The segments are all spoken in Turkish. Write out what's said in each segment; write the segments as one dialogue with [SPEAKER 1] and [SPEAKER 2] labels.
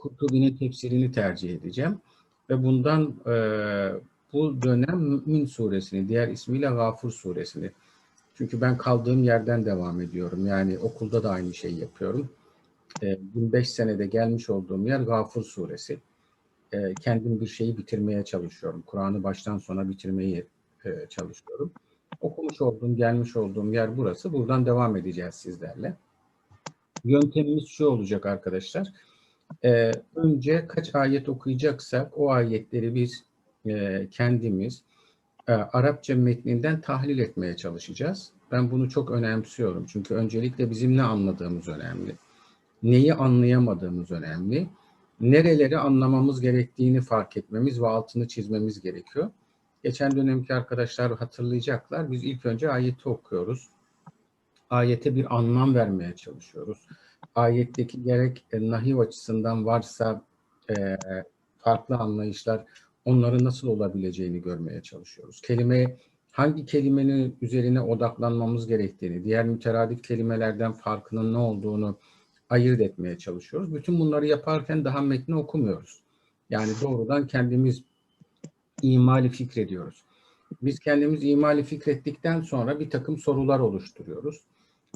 [SPEAKER 1] Kurtubi'nin tefsirini tercih edeceğim. Ve bundan e, bu dönem Mü'min suresini, diğer ismiyle Gafur suresini. Çünkü ben kaldığım yerden devam ediyorum. Yani okulda da aynı şeyi yapıyorum. E, 25 senede gelmiş olduğum yer Gafur suresi. E, kendim bir şeyi bitirmeye çalışıyorum. Kur'an'ı baştan sona bitirmeyi e, çalışıyorum. Okumuş olduğum, gelmiş olduğum yer burası. Buradan devam edeceğiz sizlerle. Yöntemimiz şu olacak arkadaşlar. Ee, önce kaç ayet okuyacaksak o ayetleri biz e, kendimiz e, Arapça metninden tahlil etmeye çalışacağız. Ben bunu çok önemsiyorum. Çünkü öncelikle bizim ne anladığımız önemli. Neyi anlayamadığımız önemli. Nereleri anlamamız gerektiğini fark etmemiz ve altını çizmemiz gerekiyor. Geçen dönemki arkadaşlar hatırlayacaklar. Biz ilk önce ayeti okuyoruz. Ayete bir anlam vermeye çalışıyoruz. Ayetteki gerek e, nahiv açısından varsa e, farklı anlayışlar onların nasıl olabileceğini görmeye çalışıyoruz. Kelime hangi kelimenin üzerine odaklanmamız gerektiğini, diğer müteradif kelimelerden farkının ne olduğunu ayırt etmeye çalışıyoruz. Bütün bunları yaparken daha metni okumuyoruz. Yani doğrudan kendimiz imali fikrediyoruz. Biz kendimiz imali fikrettikten sonra bir takım sorular oluşturuyoruz.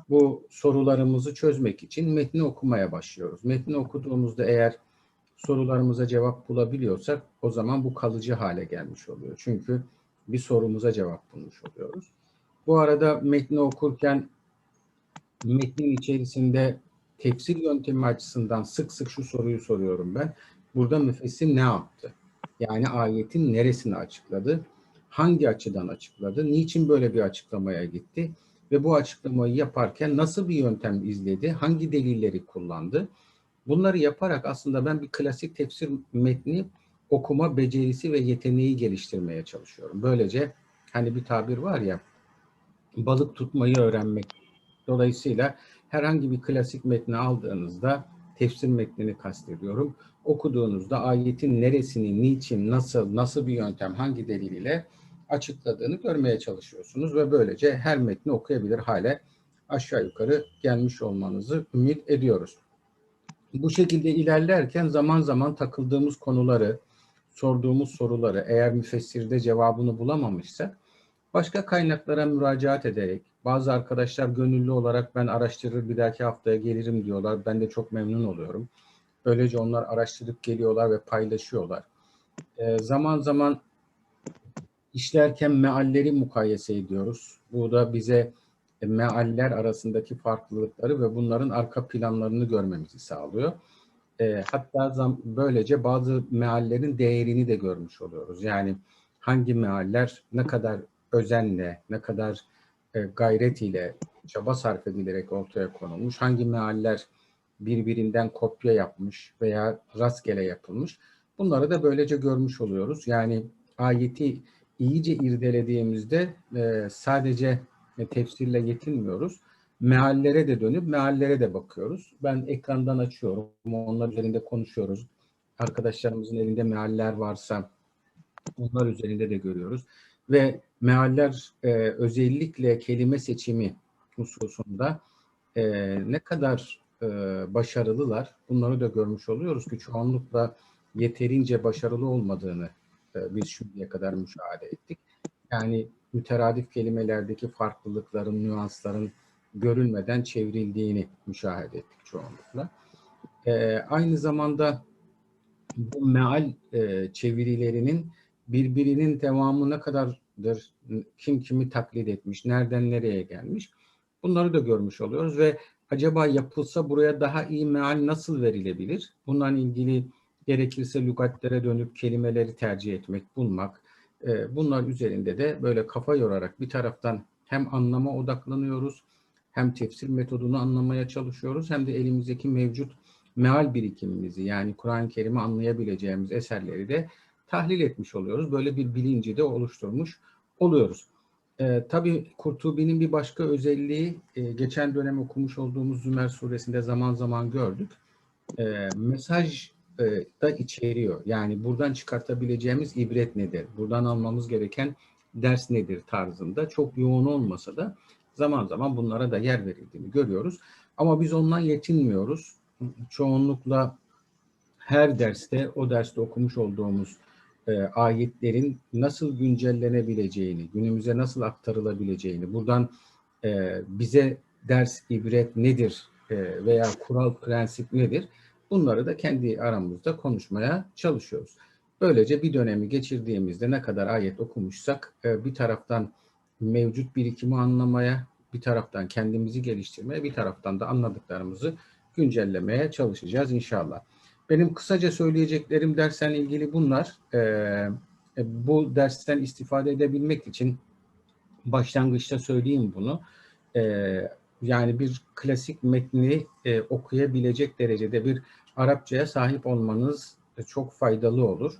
[SPEAKER 1] Bu sorularımızı çözmek için metni okumaya başlıyoruz. Metni okuduğumuzda eğer sorularımıza cevap bulabiliyorsak o zaman bu kalıcı hale gelmiş oluyor. Çünkü bir sorumuza cevap bulmuş oluyoruz. Bu arada metni okurken metnin içerisinde tefsir yöntemi açısından sık sık şu soruyu soruyorum ben. Burada müfessir ne yaptı? Yani ayetin neresini açıkladı? Hangi açıdan açıkladı? Niçin böyle bir açıklamaya gitti? Ve bu açıklamayı yaparken nasıl bir yöntem izledi? Hangi delilleri kullandı? Bunları yaparak aslında ben bir klasik tefsir metni okuma becerisi ve yeteneği geliştirmeye çalışıyorum. Böylece hani bir tabir var ya balık tutmayı öğrenmek. Dolayısıyla herhangi bir klasik metni aldığınızda tefsir metnini kastediyorum. Okuduğunuzda ayetin neresini, niçin, nasıl, nasıl bir yöntem, hangi delil ile açıkladığını görmeye çalışıyorsunuz ve böylece her metni okuyabilir hale aşağı yukarı gelmiş olmanızı ümit ediyoruz. Bu şekilde ilerlerken zaman zaman takıldığımız konuları, sorduğumuz soruları eğer müfessirde cevabını bulamamışsak başka kaynaklara müracaat ederek bazı arkadaşlar gönüllü olarak ben araştırır bir dahaki haftaya gelirim diyorlar. Ben de çok memnun oluyorum. Böylece onlar araştırıp geliyorlar ve paylaşıyorlar. E, zaman zaman işlerken mealleri mukayese ediyoruz. Bu da bize e, mealler arasındaki farklılıkları ve bunların arka planlarını görmemizi sağlıyor. E, hatta böylece bazı meallerin değerini de görmüş oluyoruz. Yani hangi mealler ne kadar özenle, ne kadar e, gayret ile, çaba sarf edilerek ortaya konulmuş, hangi mealler birbirinden kopya yapmış veya rastgele yapılmış. Bunları da böylece görmüş oluyoruz. Yani ayeti iyice irdelediğimizde e, sadece e, tefsirle yetinmiyoruz. Meallere de dönüp meallere de bakıyoruz. Ben ekrandan açıyorum. Onlar üzerinde konuşuyoruz. Arkadaşlarımızın elinde mealler varsa onlar üzerinde de görüyoruz. Ve mealler e, özellikle kelime seçimi hususunda e, ne kadar e, başarılılar bunları da görmüş oluyoruz ki çoğunlukla yeterince başarılı olmadığını biz şimdiye kadar müşahede ettik. Yani müteradif kelimelerdeki farklılıkların, nüansların görülmeden çevrildiğini müşahede ettik çoğunlukla. E, aynı zamanda bu meal e, çevirilerinin birbirinin devamı ne kadardır, kim kimi taklit etmiş, nereden nereye gelmiş bunları da görmüş oluyoruz ve acaba yapılsa buraya daha iyi meal nasıl verilebilir? Bundan ilgili gerekirse lügatlere dönüp kelimeleri tercih etmek, bulmak. E, bunlar üzerinde de böyle kafa yorarak bir taraftan hem anlama odaklanıyoruz, hem tefsir metodunu anlamaya çalışıyoruz, hem de elimizdeki mevcut meal birikimimizi yani Kur'an-ı Kerim'i anlayabileceğimiz eserleri de tahlil etmiş oluyoruz. Böyle bir bilinci de oluşturmuş oluyoruz. E, tabii Kurtubi'nin bir başka özelliği e, geçen dönem okumuş olduğumuz Zümer suresinde zaman zaman gördük. E, mesaj e, da içeriyor. Yani buradan çıkartabileceğimiz ibret nedir? Buradan almamız gereken ders nedir tarzında çok yoğun olmasa da zaman zaman bunlara da yer verildiğini görüyoruz. Ama biz ondan yetinmiyoruz. Çoğunlukla her derste o derste okumuş olduğumuz e, ayetlerin nasıl güncellenebileceğini, günümüze nasıl aktarılabileceğini, buradan e, bize ders, ibret nedir e, veya kural, prensip nedir? Bunları da kendi aramızda konuşmaya çalışıyoruz. Böylece bir dönemi geçirdiğimizde ne kadar ayet okumuşsak e, bir taraftan mevcut birikimi anlamaya, bir taraftan kendimizi geliştirmeye, bir taraftan da anladıklarımızı güncellemeye çalışacağız inşallah. Benim kısaca söyleyeceklerim dersen ilgili bunlar. Ee, e, bu dersten istifade edebilmek için başlangıçta söyleyeyim bunu. Yani bir klasik metni e, okuyabilecek derecede bir Arapçaya sahip olmanız çok faydalı olur.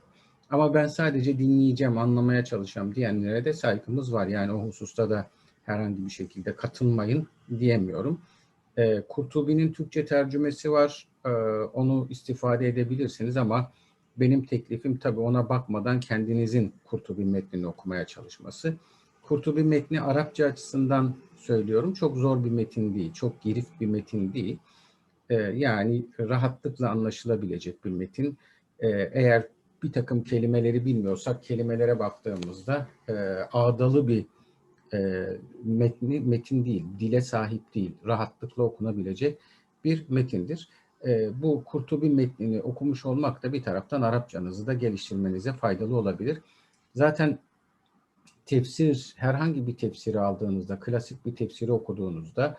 [SPEAKER 1] Ama ben sadece dinleyeceğim, anlamaya çalışacağım diyenlere de saygımız var. Yani o hususta da herhangi bir şekilde katılmayın diyemiyorum. E, Kurtubi'nin Türkçe tercümesi var. E, onu istifade edebilirsiniz ama benim teklifim tabii ona bakmadan kendinizin Kurtubi metnini okumaya çalışması. Kurtubi metni Arapça açısından söylüyorum. Çok zor bir metin değil. Çok girif bir metin değil. E, yani rahatlıkla anlaşılabilecek bir metin. E, eğer bir takım kelimeleri bilmiyorsak kelimelere baktığımızda e, ağdalı bir e, metni metin değil, dile sahip değil, rahatlıkla okunabilecek bir metindir. E, bu Kurtubi metnini okumuş olmak da bir taraftan Arapçanızı da geliştirmenize faydalı olabilir. Zaten tefsir, herhangi bir tefsiri aldığınızda, klasik bir tefsiri okuduğunuzda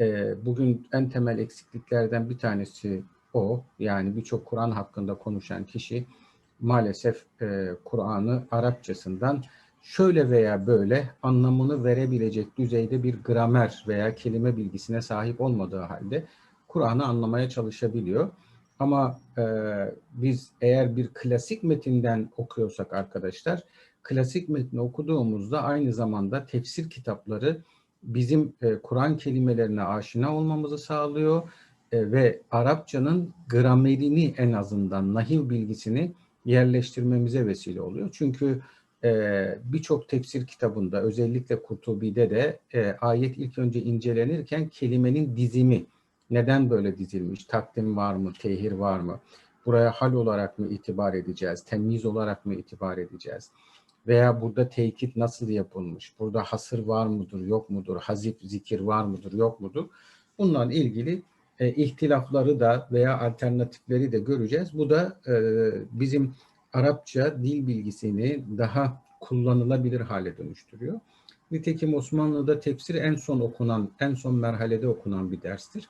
[SPEAKER 1] e, bugün en temel eksikliklerden bir tanesi o. Yani birçok Kur'an hakkında konuşan kişi maalesef e, Kur'an'ı Arapçasından şöyle veya böyle anlamını verebilecek düzeyde bir gramer veya kelime bilgisine sahip olmadığı halde Kur'an'ı anlamaya çalışabiliyor. Ama e, biz eğer bir klasik metinden okuyorsak arkadaşlar, klasik metni okuduğumuzda aynı zamanda tefsir kitapları bizim e, Kur'an kelimelerine aşina olmamızı sağlıyor e, ve Arapçanın gramerini en azından nahiv bilgisini yerleştirmemize vesile oluyor. Çünkü e, birçok tefsir kitabında özellikle Kurtubi'de de e, ayet ilk önce incelenirken kelimenin dizimi neden böyle dizilmiş, takdim var mı, tehir var mı, buraya hal olarak mı itibar edeceğiz, temiz olarak mı itibar edeceğiz veya burada tekit nasıl yapılmış, burada hasır var mıdır, yok mudur, hazif zikir var mıdır, yok mudur bunlarla ilgili e, ihtilafları da veya alternatifleri de göreceğiz. Bu da e, bizim Arapça dil bilgisini daha kullanılabilir hale dönüştürüyor. Nitekim Osmanlı'da tefsir en son okunan, en son merhalede okunan bir derstir.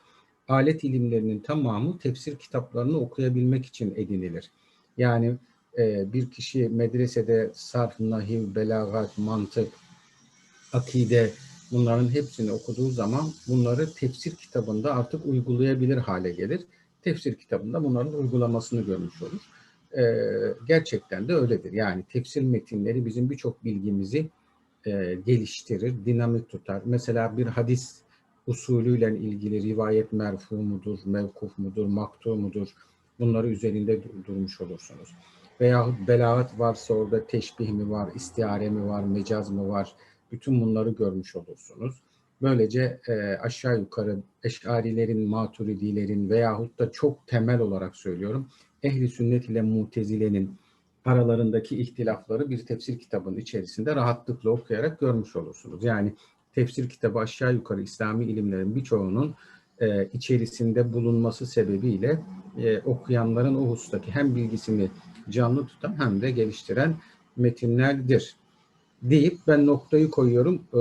[SPEAKER 1] Alet ilimlerinin tamamı tefsir kitaplarını okuyabilmek için edinilir. Yani e, bir kişi medresede sarf, nahiv, belagat, mantık, akide bunların hepsini okuduğu zaman bunları tefsir kitabında artık uygulayabilir hale gelir. Tefsir kitabında bunların uygulamasını görmüş olur e, gerçekten de öyledir. Yani tefsir metinleri bizim birçok bilgimizi e, geliştirir, dinamik tutar. Mesela bir hadis usulüyle ilgili rivayet merfu mudur, mevkuf mudur, maktu mudur bunları üzerinde durmuş olursunuz. Veya belaat varsa orada teşbih mi var, istiare mi var, mecaz mı var bütün bunları görmüş olursunuz. Böylece e, aşağı yukarı eşarilerin, maturidilerin veyahut da çok temel olarak söylüyorum ehli sünnet ile mutezilenin aralarındaki ihtilafları bir tefsir kitabının içerisinde rahatlıkla okuyarak görmüş olursunuz. Yani tefsir kitabı aşağı yukarı İslami ilimlerin birçoğunun e, içerisinde bulunması sebebiyle e, okuyanların o husustaki hem bilgisini canlı tutan hem de geliştiren metinlerdir deyip ben noktayı koyuyorum. E,